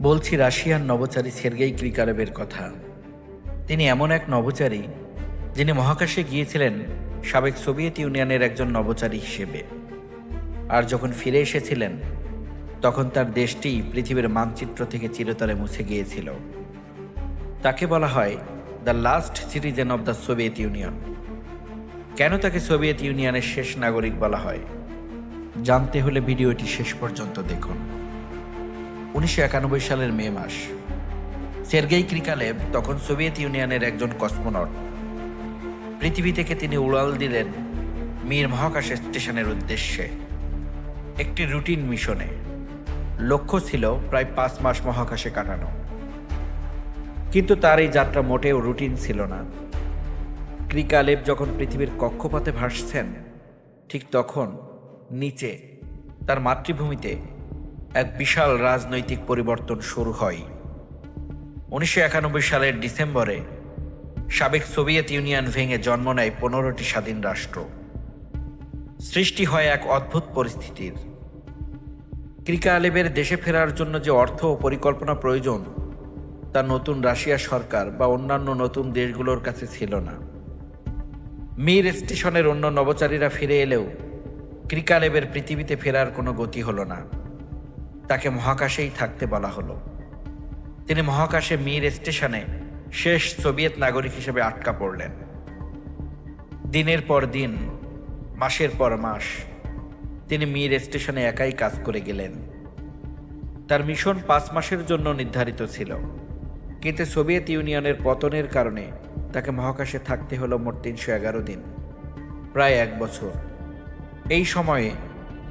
বলছি, রাশিয়ার নভোচারী সের্গেই ক্রিকারেবের কথা। তিনি এমন এক নভোচারী যিনি মহাকাশে গিয়েছিলেন সাবেক সোভিয়েত ইউনিয়নের একজন নভোচারী হিসেবে। আর যখন ফিরে এসেছিলেন, তখন তার দেশটি পৃথিবীর মানচিত্র থেকে চিরতরে মুছে গিয়েছিল। তাকে বলা হয়, the last citizen of the Soviet Union কেন তাকে সোভিয়েত ইউনিয়নের শেষ নাগরিক বলা হয়? জানতে হলে ভিডিওটি শেষ পর্যন্ত দেখুন। উনিশশো একানব্বই সালের মে মাস। সের্গেই ক্রিকালেভ তখন সোভিয়েত ইউনিয়নের একজন কসমোনট। পৃথিবী থেকে তিনি উড়াল দিলেন মির মহাকাশ স্টেশনের উদ্দেশ্যে। একটি রুটিন মিশনে। লক্ষ্য ছিল প্রায় পাঁচ মাস মহাকাশে কাটানো। কিন্তু তার এই যাত্রা মোটেও রুটিন ছিল না। ক্রিকালেভ যখন পৃথিবীর কক্ষপথে ভাসছেন, ঠিক তখন নিচে, তার মাতৃভূমিতে এক বিশাল রাজনৈতিক পরিবর্তন শুরু হয়। উনিশশো একানব্বই সালের ডিসেম্বরে সাবেক সোভিয়েত ইউনিয়ন ভেঙে জন্ম নেয় পনেরোটি স্বাধীন রাষ্ট্র। সৃষ্টি হয় এক অদ্ভুত পরিস্থিতির। ক্রিকা আলেবের দেশে ফেরার জন্য যে অর্থ ও পরিকল্পনা প্রয়োজন, তা নতুন রাশিয়া সরকার বা অন্যান্য নতুন দেশগুলোর কাছে ছিল না। মির স্টেশনের অন্য নভোচারীরা ফিরে এলেও ক্রিকালেবের পৃথিবীতে ফেরার কোনো গতি হলো না। তাকে মহাকাশেই থাকতে বলা হলো। তিনি মহাকাশে মির স্টেশনে শেষ সোভিয়েত নাগরিক হিসেবে আটকা পড়লেন। দিনের পর দিন, মাসের পর মাস, তিনি মির স্টেশনে একাই কাজ করে গেলেন। তার মিশন পাঁচ মাসের জন্য নির্ধারিত ছিল। কিন্তু সোভিয়েত ইউনিয়নের পতনের কারণে তাকে মহাকাশে থাকতে হলো মোট তিনশো এগারো দিন, প্রায় এক বছর। এই সময়ে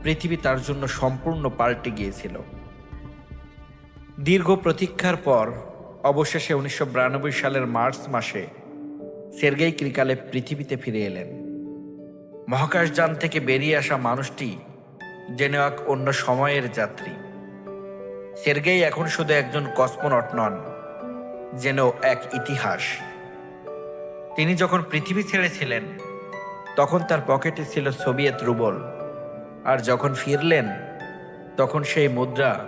পৃথিবী তার জন্য সম্পূর্ণ পাল্টে গিয়েছিল। দীর্ঘ প্রতীক্ষার পর, অবশেষে উনিশশো বিরানব্বই সালের মার্চ মাসে সের্গেই ক্রিকালে পৃথিবীতে ফিরে এলেন। মহাকাশযান থেকে বেরিয়ে আসা মানুষটি যেন এক অন্য সময়ের যাত্রী। সের্গেই এখন শুধু একজন কসমোনট নন, যেন এক ইতিহাস। তিনি যখন পৃথিবী ছেড়েছিলেন, তখন তার পকেটে ছিল সোভিয়েত রুবল। আর যখন ফিরলেন, তখন সেই মুদ্রা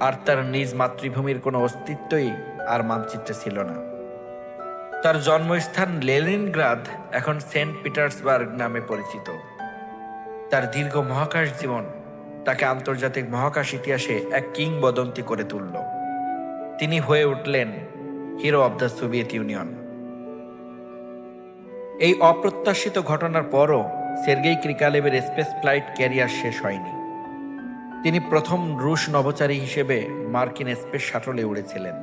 আর তার নিজ মাতৃভূমির কোনো অস্তিত্বই আর মানচিত্রে ছিল না। তার জন্মস্থান লেনিনগ্রাদ এখন সেন্ট পিটার্সবার্গ নামে পরিচিত। তার দীর্ঘ মহাকাশ জীবন তাকে আন্তর্জাতিক মহাকাশ ইতিহাসে এক কিংবদন্তি করে তুলল। তিনি হয়ে উঠলেন hero of the Soviet Union. এই অপ্রত্যাশিত ঘটনার পরও সের্গেই ক্রিকালেভের স্পেস ফ্লাইট ক্যারিয়ার শেষ হয়নি। তিনি প্রথম রুশ নভোচারী হিসেবে মার্কিন স্পেস শাটলে উড়েছিলেন।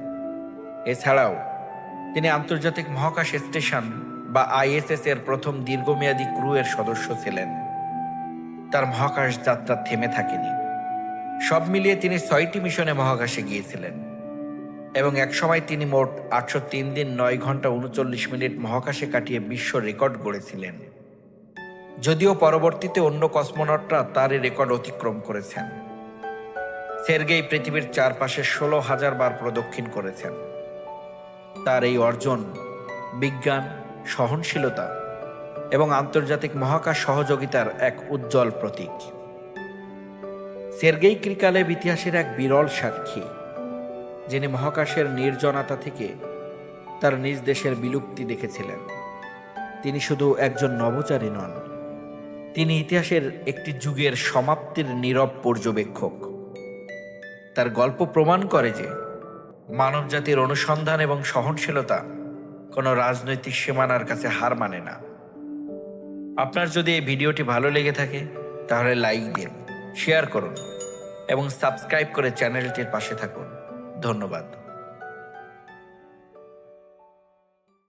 এছাড়াও, তিনি আন্তর্জাতিক মহাকাশ স্টেশন বা আইএসএস এর প্রথম দীর্ঘমেয়াদী ক্রু এর সদস্য ছিলেন। তার মহাকাশ যাত্রা থেমে থাকেনি। সব মিলিয়ে তিনি ছয়টি মিশনে মহাকাশে গিয়েছিলেন এবং একসময় তিনি মোট আটশো তিন দিন নয় ঘণ্টা উনচল্লিশ মিনিট মহাকাশে কাটিয়ে বিশ্ব রেকর্ড গড়েছিলেন। যদিও পরবর্তীতে অন্য কসমোনটরা তার রেকর্ড অতিক্রম করেছেন। সের্গেই পৃথিবীর চারপাশে ষোলো হাজার বার প্রদক্ষিণ করেছেন। তার এই অর্জন, বিজ্ঞান, সহনশীলতা এবং আন্তর্জাতিক মহাকাশ সহযোগিতার এক উজ্জ্বল প্রতীক। সের্গেই ক্রিকালেব ইতিহাসের এক বিরল সাক্ষী, যিনি মহাকাশের নির্জনতা থেকে তার নিজ দেশের বিলুপ্তি দেখেছিলেন। তিনি শুধু একজন নভোচারী নন তিনি ইতিহাসের একটি যুগের সমাপ্তির নীরব পর্যবেক্ষক। তার গল্প প্রমাণ করে যে মানবজাতির অনুসন্ধান এবং সহনশীলতা কোনো রাজনৈতিক সীমানার কাছে হার মানে না। আপনার যদি এই ভিডিওটি ভালো লেগে থাকে, তাহলে লাইক দিন, শেয়ার করুন এবং সাবস্ক্রাইব করে চ্যানেলটির পাশে থাকুন। ধন্যবাদ।